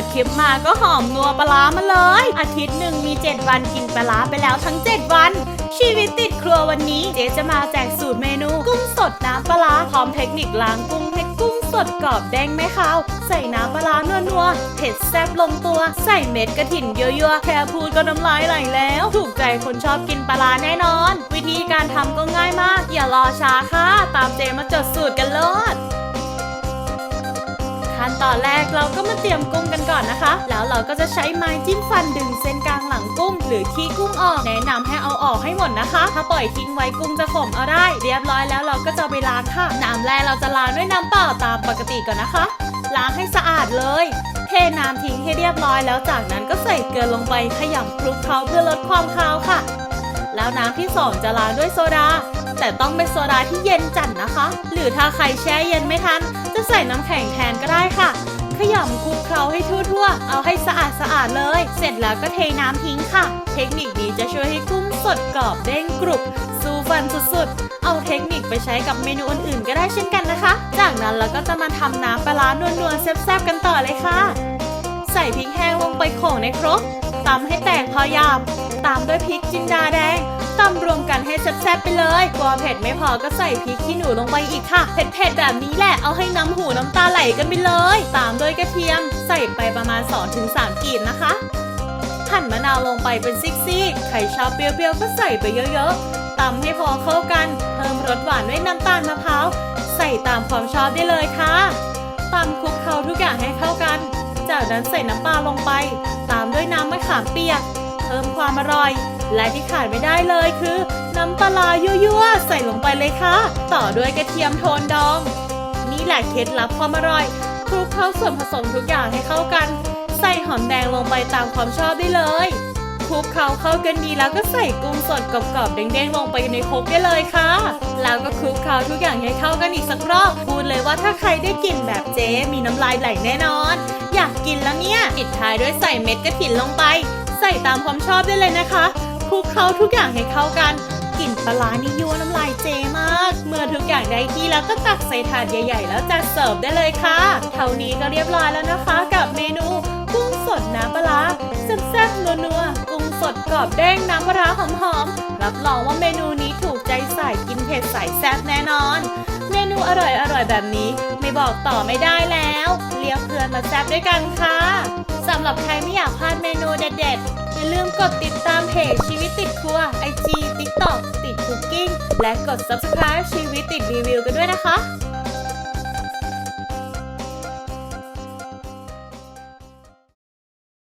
ดคลิปมาก็หอมนัวปลามาเลย อาทิตย์หนึ่งมี 7 วันกินปลาไปแล้วทั้ง 7 วัน ชีวิตติดครัววันนี้เจ๊จะมาแจกสูตรเมนู กุ้งสดน้ำปลาพร้อมเทคนิคล้างกุ้งให้กุ้งสดกรอบแดงไม่ขาว ใส่น้ำปลาร้านัวๆเผ็ดแซ่บลงตัว ใส่เม็ดกระถิ่นเยอะๆแค่พูดก็น้ำลายไหลแล้ว ถูกใจคนชอบกินปลาแน่นอน วิธีการทำก็ง่ายมาก อย่ารอช้าค่ะ ตามเจมาจดสูตรกันเลย ขั้นตอนแรกเราก็มาเตรียมกุ้งกันก่อนนะคะ แล้วเราก็จะใช้ไม้จิ้มฟันดึงเส้นกลางหลังกุ้ง หรือขี้กุ้งออกแนะนำให้เอาออกให้หมดนะคะ ถ้าปล่อยทิ้งไว้กุ้งจะขมเอาได้ เรียบร้อยแล้วเราก็จะไปล้างค่ะน้ำแรกเราจะล้างด้วยน้ำเปล่าตามปกติก่อนนะคะ ล้างให้สะอาดเลยเทน้ำทิ้งให้เรียบร้อยแล้วจากนั้นก็ใส่เกลือลงไปขยำคลุกเคล้าเพื่อลดความคาวค่ะ แล้วน้ำที่สองจะล้างด้วยโซดา แต่ต้องเป็นโซดาที่เย็นจัดนะคะ หรือถ้าใครแช่เย็นไม่ทัน จะใส่น้ำแข็งแทนก็ได้ค่ะ ขยำคลุกเคล้าให้ทั่วๆ เอาให้สะอาดสะอาดๆเลย เสร็จแล้วก็เทน้ำทิ้งค่ะ เทคนิคนี้จะช่วยให้กุ้งสดกรอบเด้งกรุบสู้ฟันสุดๆ เอาเทคนิคไปใช้กับเมนูอื่นๆ ก็ได้เช่นกันนะคะ จากนั้นเราก็จะมาทำน้ำปลาร้านัวๆแซ่บๆกันต่อเลยค่ะ ใส่พริกแห้งลงไปโขลกในครกตำให้แตกพอหยาบตามด้วยพริกจินดาแดง ซ่บๆไปเลยกลัวเผ็ดไม่พอก็ใส่พริกขี้หนูลงไปอีกค่ะ เผ็ดๆแบบนี้แหละ เอาให้น้ำหูน้ำตาไหลกันไปเลย ตามด้วยกระเทียม ใส่ไปประมาณ 2-3กีบนะคะหั่นมะนาวลงไปเป็นซิกๆใครชอบเปรี้ยวๆก็ใส่ไปเยอะๆตำให้พอเข้ากัน เพิ่มรสหวานด้วยน้ำตาลมะพร้าว ใส่ตามความชอบได้เลยค่ะตำคลุกเคล้าทุกอย่างให้เข้ากัน จากนั้นใส่น้ำปลาลงไป ตามด้วยน้ำมะขามเปียก เพิ่มความอร่อย และที่ขาดไม่ได้เลยคือ น้ำปลายั่วๆใส่ลงไปเลยค่ะ ต่อด้วยกระเทียมโทนดอง นี่แหละเคล็ดลับความอร่อยคลุกเคล้าส่วนผสมทุกอย่างให้เข้ากัน ใส่หอมแดงลงไปตามความชอบได้เลยคลุกเคล้าเข้ากันดีแล้วก็ใส่กุ้งสดกรอบๆเด้งๆลงไปในครกได้เลยค่ะ แล้วก็คลุกเคล้าทุกอย่างให้เข้ากันอีกสักรอบพูดเลยว่าถ้าใครได้กลิ่นแบบเจ๊มีน้ำลายไหลแน่นอน อยากกินแล้วเนี่ยปิดท้ายด้วยใส่เม็ดกระถิ่นลงไป ใส่ตามความชอบได้เลยนะคะคลุกเคล้าทุกอย่างให้เข้ากัน ลิ่นปลาร้านี่ยั่วน้ำลายเจมาก เมื่อทุกอย่างได้ที่แล้วก็ตักใส่ถาดใหญ่ๆ แล้วจัดเสิร์ฟได้เลยค่ะ เท่านี้ก็เรียบร้อยแล้วนะคะ กับเมนูกุ้งสดน้ำปลาแซ่บๆนัวๆกุ้งสดกรอบเด้งน้ำปลาหอมๆรับรองว่าเมนูนี้ถูกใจสายกินเผ็ดสายแซ่บแน่นอน เมนูอร่อยๆแบบนี้ ไม่บอกต่อไม่ได้แล้วเรียกเพื่อนมาแซ่บด้วยกันค่ะสำหรับใครไม่อยากพลาดเมนูเด็ดๆอย่าลืมกดติดตามเพจชีวิตติดครัว IG TikTok ติดคุกกิ้ง และกด subscribe ชีวิตติดรีวิวกันด้วยนะคะ